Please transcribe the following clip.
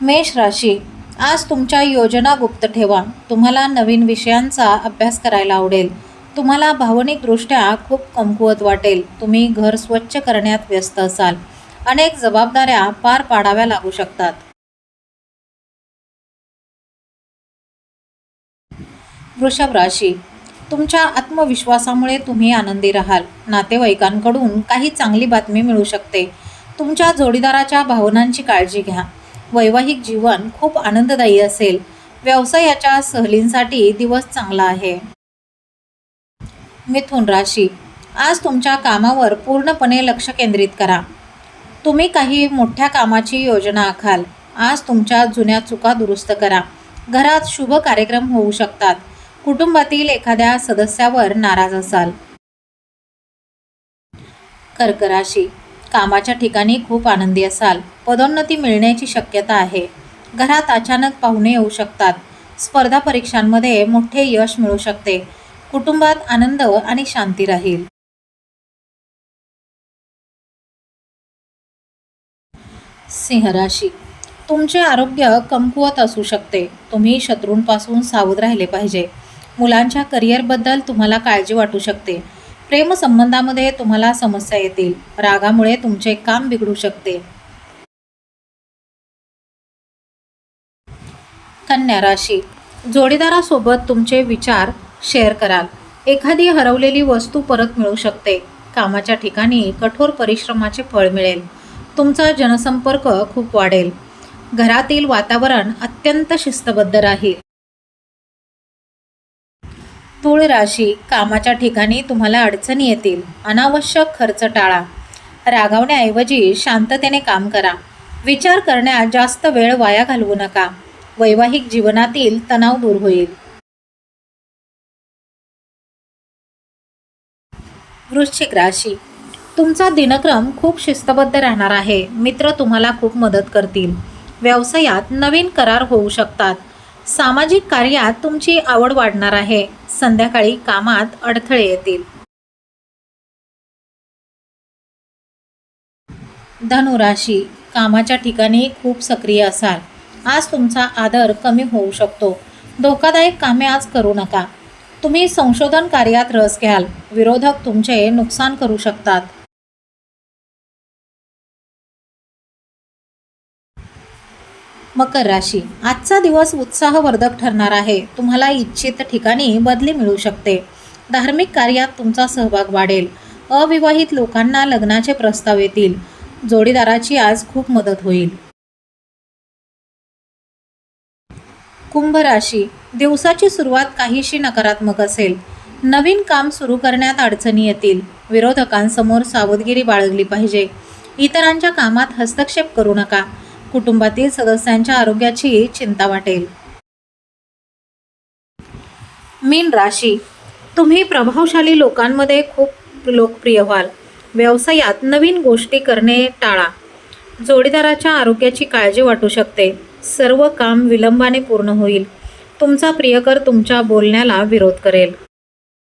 मेष राशी आज तुमच्या योजना गुप्त ठेवा. तुम्हाला नवीन विषयांचा अभ्यास करायला आवडेल. तुम्हाला भावनिकदृष्ट्या खूप कमकुवत वाटेल. तुम्ही घर स्वच्छ करण्यात व्यस्त असाल. अनेक जबाबदाऱ्या पार पाडाव्या लागू शकतात. वृषभ राशी तुमच्या आत्मविश्वासामुळे तुम्ही आनंदी राहाल. नातेवाईकांकडून काही चांगली बातमी मिळू शकते. तुमच्या जोडीदाराच्या भावनांची काळजी घ्या. वैवाहिक जीवन खूप आनंददायी असेल. व्यवसायाच्या सहलींसाठी दिवस चांगला आहे. मिथुन राशी. आज तुमच्या कामावर पूर्णपणे लक्ष केंद्रित करा. तुम्ही काही मोठ्या कामाची योजना आखाल. आज तुमच्या जुन्या चुका दुरुस्त करा. घरात शुभ कार्यक्रम होऊ शकतात. कुटुंबातील एखाद्या सदस्यावर नाराज असाल. कर्क राशी. कामाच्या ठिकाणी खूप आनंदी असाल. पदोन्नती मिळण्याची शक्यता आहे. घरात अचानक पाहुणे येऊ शकतात. स्पर्धा परीक्षांमध्ये मोठे यश मिळू शकते. कुटुंबात आनंद आणि शांती राहील. सिंह राशी. तुमचे आरोग्य कमकुवत असू शकते. तुम्ही शत्रूंपासून सावध राहिले पाहिजे. मुलांच्या करिअरबद्दल तुम्हाला काळजी वाटू शकते. प्रेमसंबंधामध्ये तुम्हाला समस्या येतील. रागामुळे तुमचे काम बिघडू शकते. कन्या राशी. जोडीदारासोबत तुमचे विचार शेअर कराल. एखादी हरवलेली वस्तू परत मिळू शकते. कामाच्या ठिकाणी कठोर परिश्रमाचे फळ मिळेल. तुमचा जनसंपर्क खूप वाढेल. घरातील वातावरण अत्यंत शिस्तबद्ध राहील. स्थूळ राशी कामाच्या ठिकाणी तुम्हाला अडचणी येतील. अनावश्यक खर्च टाळा. रागावण्याऐवजी शांततेने काम करा. विचार करण्यात जास्त वेळ वाया घालवू नका. वैवाहिक जीवनातील तणाव दूर होईल. वृश्चिक राशी. तुमचा दिनक्रम खूप शिस्तबद्ध राहणार आहे. मित्र तुम्हाला खूप मदत करतील. व्यवसायात नवीन करार होऊ शकतात. सामाजिक कार्यात तुमची आवड वाढणार आहे. संध्याकाळी कामात अडथळे येतील. धनुराशी कामाच्या ठिकाणी खूप सक्रिय असाल. आज तुमचा आदर कमी होऊ शकतो. धोकादायक कामे आज करू नका. तुम्ही संशोधन कार्यात रस घ्याल. विरोधक तुमचे नुकसान करू शकतात. मकर राशी. आजचा दिवस उत्साहवर्धक ठरणार आहे. तुम्हाला इच्छित ठिकाणी बदली मिळू शकते. धार्मिक कार्यात तुमचा सहभाग वाढेल. अविवाहित लोकांना लग्नाचे प्रस्ताव येतील. जोडीदाराची आज खूप मदत होईल. कुंभ राशी. दिवसाची सुरुवात काहीशी नकारात्मक असेल. नवीन काम सुरू करण्यात अडचणी येतील. विरोधकांसमोर सावधगिरी बाळगली पाहिजे. इतरांच्या कामात हस्तक्षेप करू नका. कुटुंबातील सदस्यांच्या आरोग्याची चिंता वाटेल. मीन राशी. तुम्ही प्रभावशाली लोकांमध्ये खूप लोकप्रिय व्हाल. व्यवसायात नवीन गोष्टी करणे टाळा. जोडीदाराच्या आरोग्याची काळजी वाटू शकते. सर्व काम विलंबाने पूर्ण होईल. तुमचा प्रियकर तुमच्या बोलण्याला विरोध करेल.